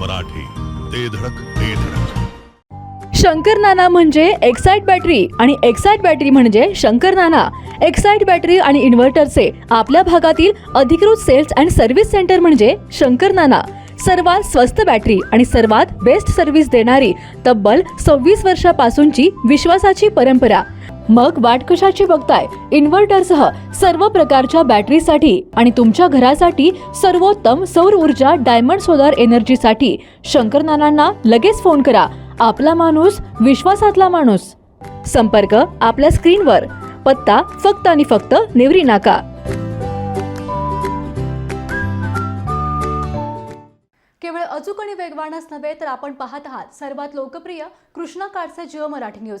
मराठी. ते धडक ते धडक. शंकर नाना म्हणजे एक्साइट बॅटरी आणि एक्साइट बॅटरी म्हणजे शंकर नाना. एक्साइट बॅटरी आणि इन्व्हर्टरचे आपल्या भागातील अधिकृत सेल्स अँड सर्व्हिस सेंटर म्हणजे शंकर नाना. सर्वात स्वस्त बॅटरी आणि सर्वात बेस्ट सर्व्हिस देणारी तब्बल सव्वीस वर्षापासूनची विश्वासाची परंपरा. मग वाट कशाची बघताय? इन्व्हर्टरसह सर्व प्रकारच्या बॅटरीसाठी आणि तुमच्या घरासाठी सर्वोत्तम सौर ऊर्जा डायमंड सोलार एनर्जीसाठी शंकर नानांना लगेच फोन करा. आपला माणूस विश्वासातला माणूस. संपर्क आपल्या स्क्रीनवर. पत्ता फक्त आणि फक्त नेवरी नाका. केवळ अचूक आणि वेगवानच नव्हे तर आपण पाहत आहात सर्वात लोकप्रिय कृष्णा काडचे जिओ मराठी न्यूज.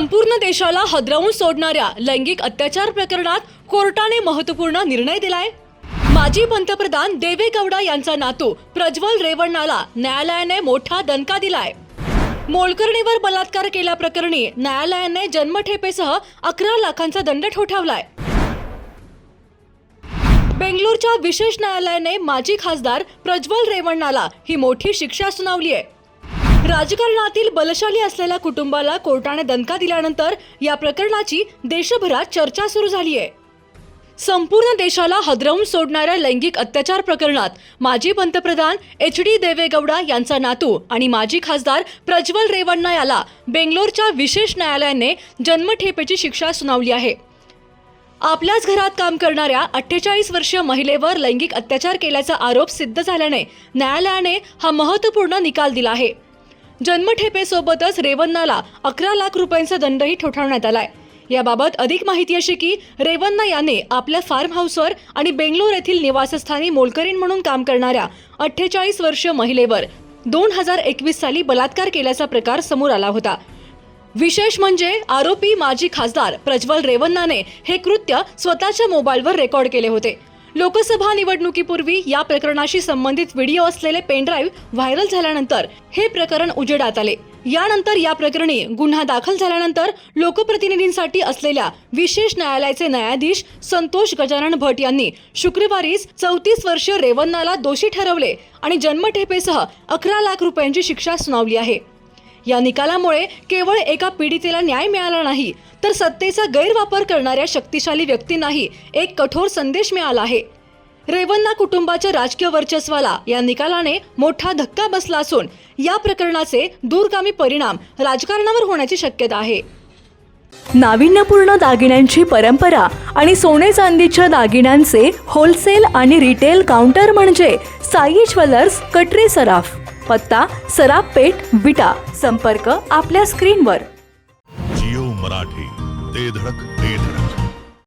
संपूर्ण देशाला हदरावून सोडणाऱ्या लैंगिक अत्याचार प्रकरणात कोर्टाने महत्त्वपूर्ण निर्णय दिलाय. माजी पंतप्रधान देवे गौडा यांचा नातू प्रज्वल रेवण्णाला न्यायालयाने मोठा दणका दिलाय. मोलकर्णीवर बलात्कार केल्याप्रकरणी न्यायालयाने जन्मठेपेसह अकरा लाखांचा दंड ठोठावलाय. बेंगलोरच्या विशेष न्यायालयाने माजी खासदार प्रज्वल रेवण्णाला ही मोठी शिक्षा सुनावली आहे राजकारणातील बलशाली असलेल्या कुटुंबाला कोर्टाने दणका दिल्यानंतर या प्रकरणाची देशभरात चर्चा सुरू झाली आहे संपूर्ण देशाला हदरवून सोडणाऱ्या लैंगिक अत्याचार प्रकरणात माजी पंतप्रधान एच डी देवेगौडा यांचा नातू आणि माजी खासदार प्रज्वल रेवण्णा याला बेंगलोरच्या विशेष न्यायालयाने जन्मठेपेची शिक्षा सुनावली आहे. आपल्याच घरात काम करणाऱ्या अठ्ठेचाळीस वर्षीय महिलेवर लैंगिक अत्याचार केल्याचा आरोप सिद्ध झाल्याने न्यायालयाने हा महत्त्वपूर्ण निकाल दिला आहे. जन्मठेपेसोबतच रेवन्नाला अकरा लाख रुपयांचा दंडही ठोठावण्यात आलाय. याबाबत अधिक माहिती अशी की रेवन्ना याने आपल्या फार्म हाऊसवर आणि बेंगलोर येथील निवासस्थानी मोलकरीण म्हणून काम करणाऱ्या अठ्ठेचाळीस वर्ष महिलेवर दोन हजार एकवीस साली बलात्कार केल्याचा प्रकार समोर आला होता. विशेष म्हणजे आरोपी माजी खासदार प्रज्वल रेवन्नाने हे कृत्य स्वतःच्या मोबाईलवर रेकॉर्ड केले होते. लोकसभा निवडणुकीपूर्वी या प्रकरणाशी संबंधित व्हिडिओ असलेले पेनड्राईव्ह व्हायरल झाल्यानंतर हे प्रकरण उजेडात आले. यानंतर या प्रकरणी गुन्हा दाखल झाल्यानंतर लोकप्रतिनिधींसाठी असलेल्या विशेष न्यायालयाचे न्यायाधीश संतोष गजानन भट यांनी शुक्रवारीच चौतीस वर्षीय रेवन्नाला दोषी ठरवले आणि जन्मठेपेसह अकरा लाख रुपयांची शिक्षा सुनावली आहे. या निकालामुळे केवळ एका पीडितेला न्याय मिळाला नाही तर सत्तेचा गैरवापर करणाऱ्या शक्तिशाली व्यक्तींनाही एक कठोर संदेश मिळाला आहे. रेवन्ना कुटुंबाच्या राजकीय वर्चस्वाला या निकालाने मोठा धक्का बसला असून या प्रकरणाचे दूरगामी परिणाम राजकारणावर होण्याची शक्यता आहे. नाविन्यपूर्ण दागिन्यांची परंपरा आणि सोने चांदीच्या दागिन्यांचे होलसेल आणि रिटेल काउंटर म्हणजे साई ज्वेलर्स कटरे सराफ. पत्ता सराफ पेठ विटा संपर्क आपल्या स्क्रीनवर. जिओ मराठी ते धडक ते